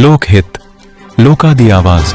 लोकहित लोका दी आवाज़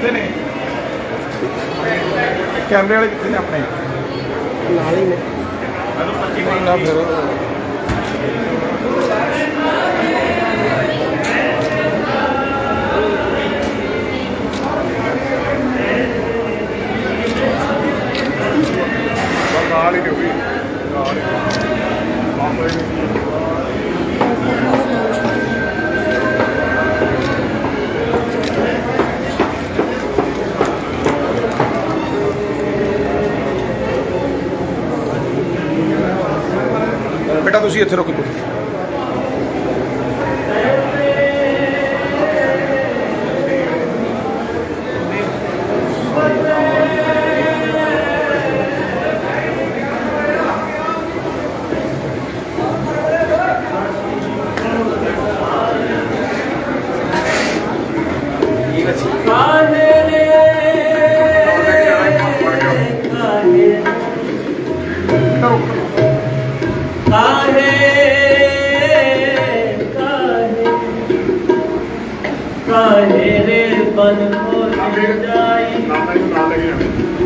ਕਿੱਥੇ ਨੇ? ਕੈਮਰੇ ਵਾਲੇ ਕਿੱਥੇ ਨੇ ਆਪਣੇ? ਨਾਲ ਹੀ ਨੇ। ਨਾ ਫਿਰ ਨਾਲ ਹੀ ਹੋਈ ਨਾਲ ਹੀ ਬਾਬਾ ਜੀ ਬੇਟਾ ਤੁਸੀਂ ਇੱਥੇ ਰੁਕੋ ਕਾਹੇ ਕਾਹੇ ਕਾਹੇ ਰੇ ਬਨ ਹੋ ਜਾਈ। ਨਾਲ ਹੀ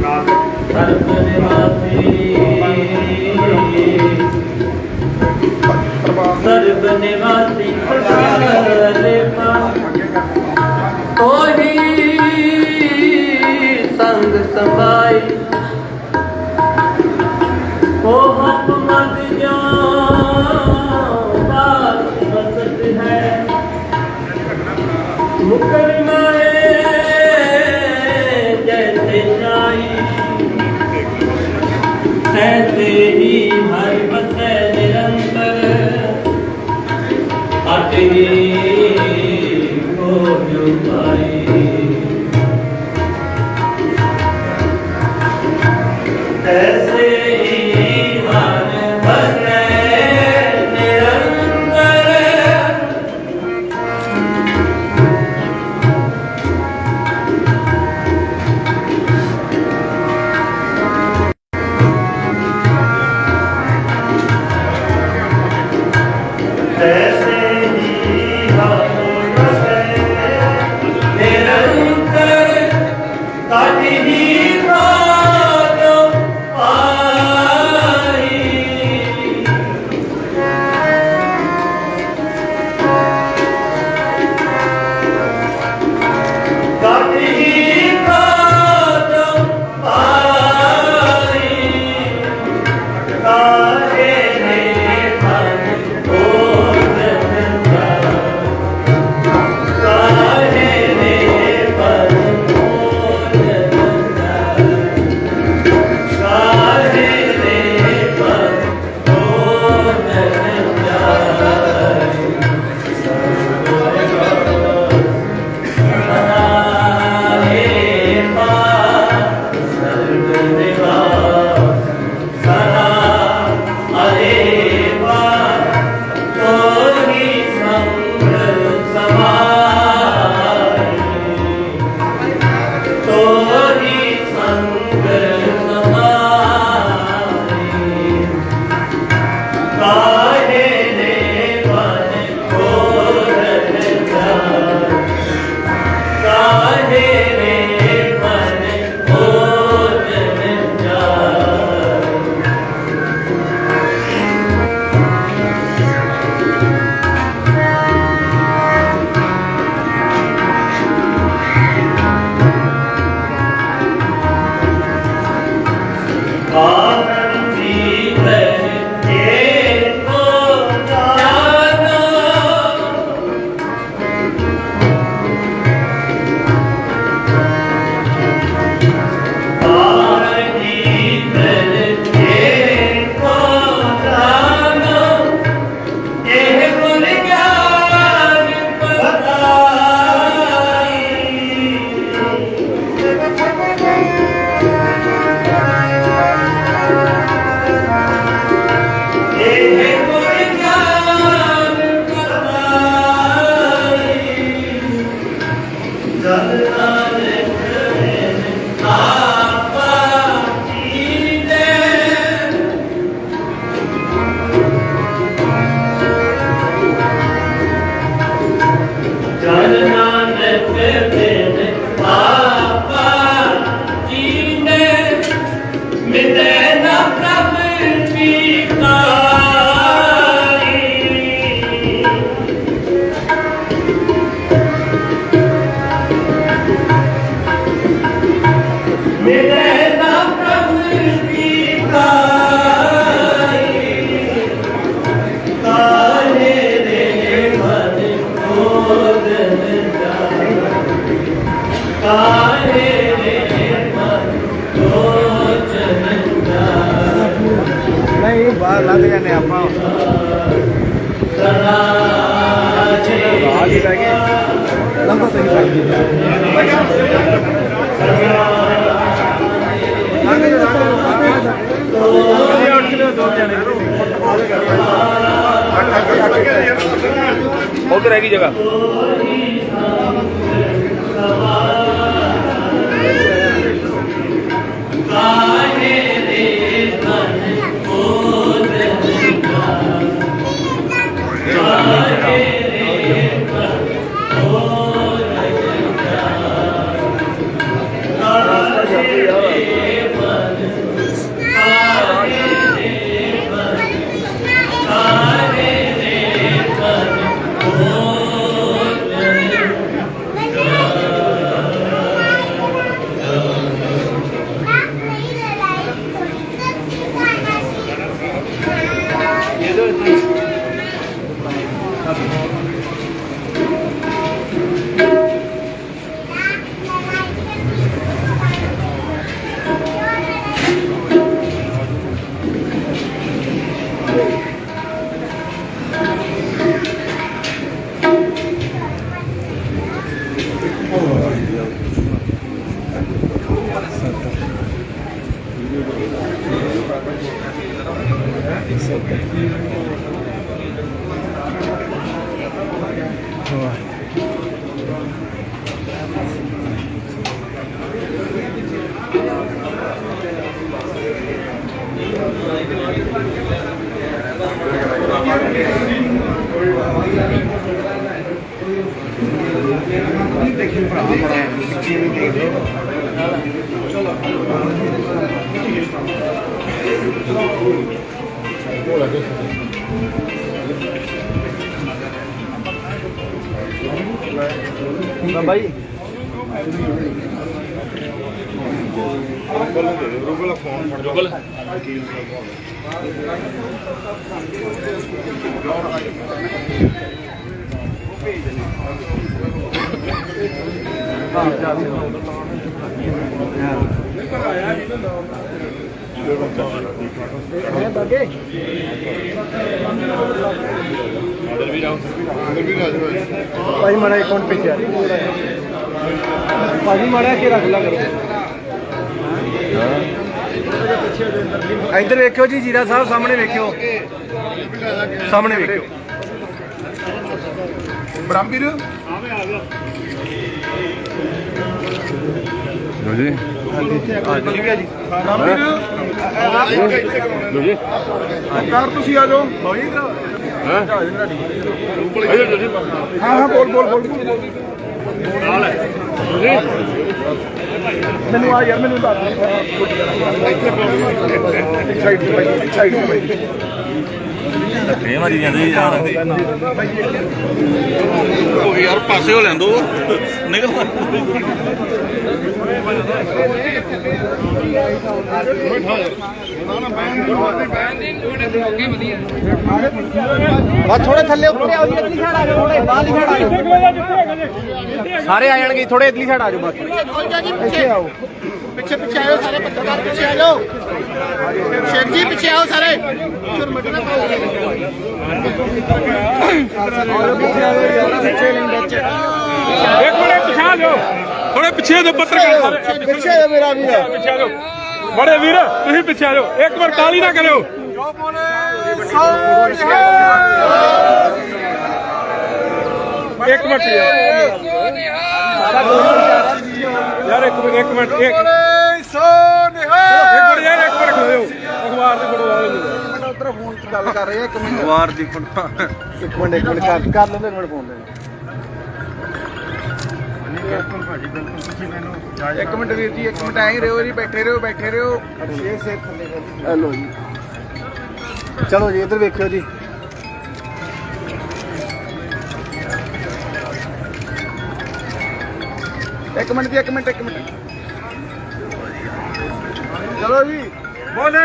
ਨਾਲ ਸਰਬ ਨਿਵਾਸੀ ਸਰਬ ਨਿਵਾਸੀ ਪਰਲੇ ਪਾ ਤੋਹੀ ਸੰਗ ਸਮਾਈ ਮੁਕਰ ਮਾਏ ਜੈਸੇ ਜਾਈ ਹੀ ਹਰ ਕਾਹੇ ਰੇ ਮਨ ਕੋਦਨ ਜਾਏ ਨਹੀਂ ਬਾਹਰ ਲੱਗ ਜਾਂਦੇ ਆਪਾਂ ਸਦਾ ਰਾਜ ਹੀ ਰਹਿ ਗਏ ਲੰਬਾ ਸਹੀ ਲੱਗ ਗਿਆ ਉਧਰ Amen. Obrigado. ਬਾਈ। ਰੂਬਲ। ਫੋਨ ਫੜ ਰੂਬਲ ਹੈ ਬਾਗੇ ਆਦਰ ਵੀ ਰਾਉ ਆਦਰ ਵੀ ਰਾਜੂ ਭਾਈ ਮਾੜਾ ਅਕਾਊਂਟ ਪਿੱਛੇ ਆ। ਭਾਜੀ ਮਾੜਾ ਕੇ ਰੱਖ ਲਾ ਕਰੋ? ਇੱਧਰ ਵੇਖਿਓ ਜੀ ਜੀਰਾ ਸਾਹਿਬ ਸਾਹਮਣੇ ਵੇਖਿਓ। ਸਾਹਮਣੇ ਵੇਖਿਓ। ਬ੍ਰਹਮਵੀਰ ਲੋ ਜੀ। ਠੀਕ ਹੈ ਜੀ। ਬ੍ਰਹਮਵੀਰ ਲੋ ਜੀ ਕਾਰ ਤੁਸੀਂ ਆ ਜਾਓ। ਹਾਂ? ਹਾਂ ਹਾਂ ਬੋਲ ਬੋਲ ਬੋਲ। ਨਾਲ ਹੈ ਮੈਨੂੰ ਆ ਯਾਰ ਮੈਨੂੰ ਦੱਸ। ਇੱਕ ਸਾਈਡ ਤੇ ਭਾਈ ਸਾਈਡ ਤੇ ਭਾਈ ਇਹ ਮਾਰੀ ਜਾਂਦੇ ਯਾਰ। ਉਹ ਯਾਰ ਪਾਸੇ ਹੋ ਲੈਂਦੋ। ਬਸ ਥੋੜੇ ਥੱਲੇ ਉੱਪਰ ਆਓ ਜੀ ਇਤਨੀ ਸਾਈਡ ਆ ਜਾਓ ਥੋੜੇ ਬਾਹਰ ਸਾਈਡ ਆ ਜਾਓ। ਸਾਰੇ ਆ ਜਾਣਗੇ ਥੋੜੇ ਇਤਨੀ ਸਾਈਡ ਆ ਜਾਓ ਬਸ। ਪਿੱਛੇ ਆਓ। ਪਿੱਛੇ ਪਿੱਛੇ ਆਇਓ ਸਾਰੇ ਪੱਤਰਕਾਰ ਪਿੱਛੇ ਆ ਜਾਓ। ਸ਼ੇਖ ਜੀ ਪਿੱਛੇ ਆਓ ਸਾਰੇ। ਝੁਰਮਟ ਨਾ ਪਾਓ ਪਿੱਛੇ ਆਓ ਯਾਰ ਪਿੱਛੇ ਨਹੀਂ ਵਿੱਚ ਇੱਕ ਮਿੰਟ ਲਿਓ ਥੋੜੇ ਪਿੱਛੇ ਦੇ ਪੱਤਰਕਾਰ ਸਾਰੇ। ਪਿੱਛੇ ਆ ਮੇਰਾ ਵੀਰ। ਪਿੱਛੇ ਆ ਜਾਓ। ਬੜੇ ਵੀਰ ਤੁਸੀਂ ਪਿੱਛੇ ਆ ਜਾਓ। ਇੱਕ ਵਾਰ ਕਾਲੀ ਨਾ ਕਰਿਓ। ਇੱਕ ਮਿੰਟ ਯਾਰ ਯਾਰ ਇੱਕ ਮਿੰਟ ਇੱਕ ਮਿੰਟ ਇੱਕ। ਇੱਕ ਮਿੰਟ ਯਾਰ ਇੱਕ ਮਿੰਟ ਖੜੋ ਅਖਬਾਰ ਦੇ ਫੋਟੋ ਵਾਲੇ। ਨੂੰ ਉਧਰ ਫੋਨ 'ਚ ਗੱਲ ਕਰ ਰਹੇ ਆ ਇੱਕ ਮਿੰਟ। ਵਾਰ ਦੀ ਫੋਨ ਇੱਕ ਮਿੰਟ ਇੱਕ ਮਿੰਟ ਕਰ ਕਰ ਲੈਂਦੇ ਇੱਕ ਮਿੰਟ ਫੋਨ ਇੱਕ ਮਿੰਟ ਵੀਰ ਜੀ ਇੱਕ ਮਿੰਟ ਐਂ ਰਹੋ ਜੀ ਬੈਠੇ ਰਹੋ ਬੈਠੇ ਰਹੋ। ਇਹ ਸੇ ਥੱਲੇ ਹਲੋ ਜੀ। ਚਲੋ ਜੀ ਇੱਧਰ ਵੇਖਿਓ ਜੀ। ਇੱਕ ਮਿੰਟ ਜੀ ਇੱਕ ਮਿੰਟ ਇੱਕ ਮਿੰਟ। ਚਲੋ ਜੀ। ਬੋਲੇ!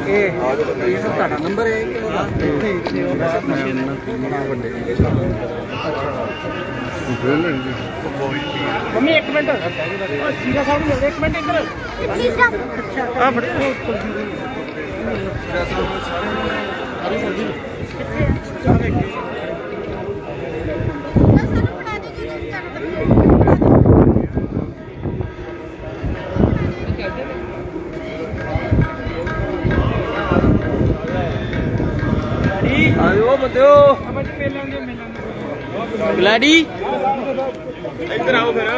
ਤੁਹਾਡਾ ਨੰਬਰ ਹੈ ਕਿ ਉਹਦਾ ਇੱਥੇ ਮੰਮੀ ਇੱਕ ਮਿੰਟ ਸੀਰਾ। ਸਾਹਿਬ ਨੂੰ ਇੱਕ ਮਿੰਟ ਇੱਧਰ ਆ ਫੜ ਆਇਓ ਗਲਾਡੀ ਇੱਧਰ ਆਓ ਫਿਰ।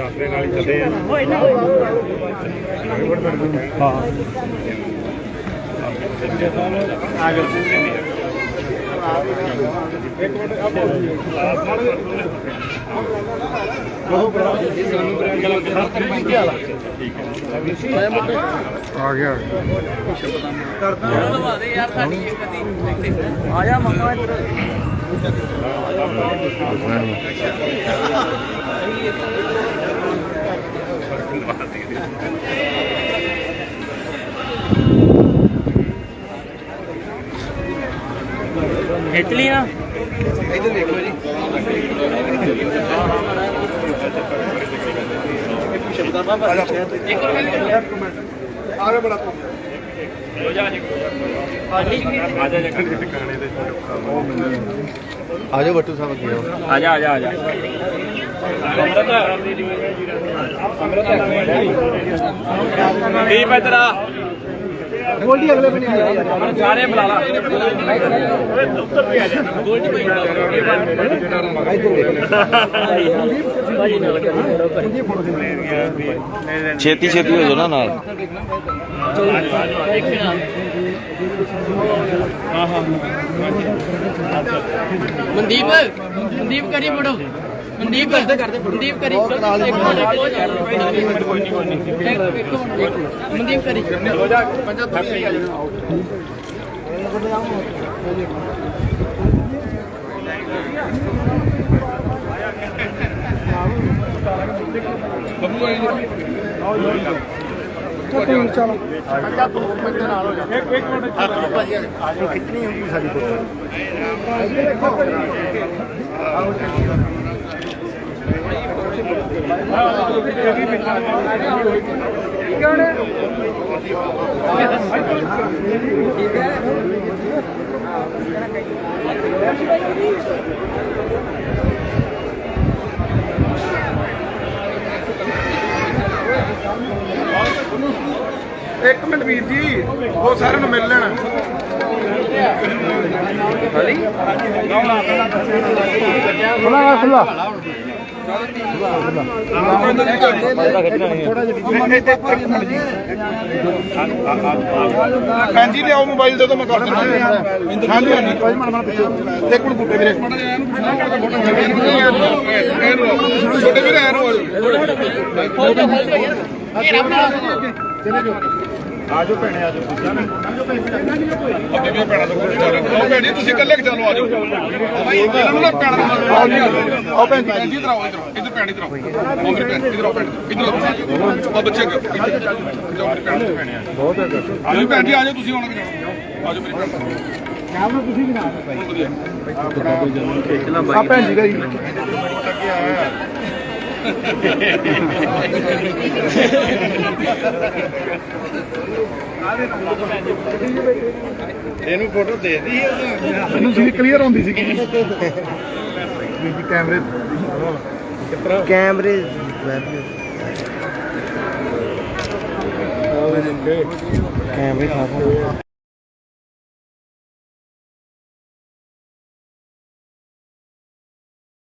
ਆਪਣੇ ਨਾਲ ਹੀ। ਚੱਲੇ ਆ ਆ ਗਿਆ ਆਇਆ ਮਮਾ ਇੱਧਰ ਖਿੱਚ ਲਈ ਨਾ ਇੱਧਰ ਵੇਖੋ ਜੀ ਆ ਬੜਾ ਆ ਜਾਓ ਬੱਟੂ ਸਾਹਿਬ ਆਓ। ਆ ਜਾ ਆ ਜਾ ਆ ਜਾ। ਅੰਮ੍ਰਿਤ ਦੀਪ ਇੱਧਰ ਆ ਗੋਲਡੀ ਅਗਲੇ ਬਣੇ ਆ ਯਾਰ ਸਾਰੇ ਬੁਲਾ ਲਾ। ਛੇਤੀ ਛੇਤੀ ਹੋ ਨਾ ਨਾਲ। ਮਨਦੀਪ ਮਨਦੀਪ ਕਰੀ ਫੋਟੋ। ਮਨਦੀਪ ਕਰਦੇ ਕਰਦੇ ਮਨਦੀਪ ਕਰੀ ਇੱਕ ਮਿੰਟ ਕੋਈ ਨਹੀਂ ਕੋਈ ਨਹੀਂ ਮਨਦੀਪ ਕਰੀ ਹੋ। ਜਾ ਪੰਜਾ ਤੋਂ ਆ ਜਾਣਾ ਇੱਕ ਮਿੰਟ ਵੀਰ ਜੀ ਉਹ ਸਾਰਿਆਂ ਨੂੰ ਮਿਲ ਲੈਣਾ। ਖੁੱਲਾ ਖੁੱਲਾ ਹਾਂਜੀ ਲਿਆਓ ਮੋਬਾਈਲ ਦੇ ਦੋ ਮੈਂ ਕਰ ਦਿੰਦਾ। ਹਾਂਜੀ ਹਾਂਜੀ। ਕੋਈ ਮਨ ਮਨ ਪਿੱਛੇ ਇੱਕ ਮਿੰਟ ਬੁੱਟੇ ਵੀਰੇ। ਛੋਟੇ ਵੀਰੇ ਐਨ ਹੋ ਆਜੋ ਭੈਣੇ ਆਜੋ। ਅੱਗੇ ਵੀ ਭੈਣਾ ਤੋਂ ਉਹ ਭੈਣੀ ਤੁਸੀਂ ਇਕੱਲੇ ਚਲੋ ਆਜੋ। ਭਾਈ ਇਹਨਾਂ ਨੂੰ ਨਾ ਭੈਣਾ ਆਓ ਨਹੀਂ ਆਓ ਭੈਣ ਜੀ ਇਧਰ ਆਓ ਇਧਰ ਇਧਰ ਭੈਣ ਇਧਰ ਆਓ। ਉਹ ਮੇਰੀ ਭੈਣ ਇਧਰ ਆਓ ਭੈਣ ਇਧਰ ਆਓ। ਉਹ ਬੱਚੇ ਜਾਓ ਮੇਰੀ ਭੈਣ ਤੇ ਭੈਣੇ ਬਹੁਤ ਹੈ ਆਜੋ ਭੈਣ ਜੀ ਆਜੋ ਤੁਸੀਂ ਕਿ ਜਾਣਾ ਆਜੋ ਮੇਰੀ ਭੈਣ। ਕੈਮਰਾ ਤੁਸੀਂ ਵੀ ਨਾ ਆ ਭੈਣ ਜੀ ਦਾ ਜੀ। ਇਹਨੂੰ ਫੋਟੋ ਦੇ ਦੀ ਇਹਨੂੰ ਸੀ ਕਲੀਅਰ ਹੁੰਦੀ ਸੀ ਜੀ ਕੈਮਰੇ ਕੈਮਰੇ ਕੈਮਰੇ ਖਾ